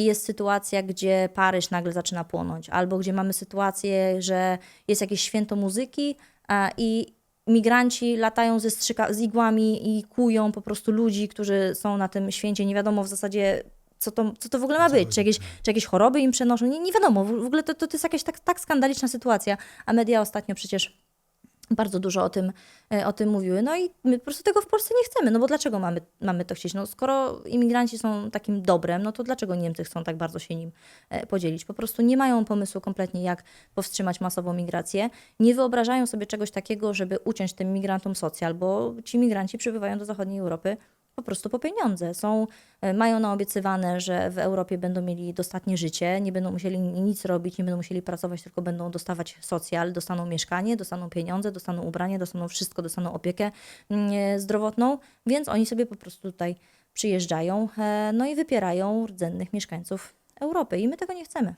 i jest sytuacja, gdzie Paryż nagle zaczyna płonąć, albo gdzie mamy sytuację, że jest jakieś święto muzyki a, i migranci latają ze strzyka, z igłami i kują po prostu ludzi, którzy są na tym święcie. Nie wiadomo w zasadzie, co to, co to w ogóle ma być. Czy jakieś, czy jakieś choroby im przenoszą? Nie, nie wiadomo. W w ogóle to, to, to jest jakaś tak, tak skandaliczna sytuacja. A media ostatnio przecież bardzo dużo o tym, e, o tym mówiły. No i my po prostu tego w Polsce nie chcemy, no bo dlaczego mamy, mamy to chcieć? No skoro imigranci są takim dobrem, no to dlaczego Niemcy chcą tak bardzo się nim e, podzielić? Po prostu nie mają pomysłu kompletnie, jak powstrzymać masową migrację. Nie wyobrażają sobie czegoś takiego, żeby uciąć tym migrantom socjal, bo ci migranci przybywają do zachodniej Europy po prostu po pieniądze. Są, e, mają naobiecywane, że w Europie będą mieli dostatnie życie, nie będą musieli nic robić, nie będą musieli pracować, tylko będą dostawać socjal, dostaną mieszkanie, dostaną pieniądze, dostaną ubranie, dostaną wszystko, dostaną opiekę mm, e, zdrowotną, więc oni sobie po prostu tutaj przyjeżdżają, e, no i wypierają rdzennych mieszkańców Europy i my tego nie chcemy.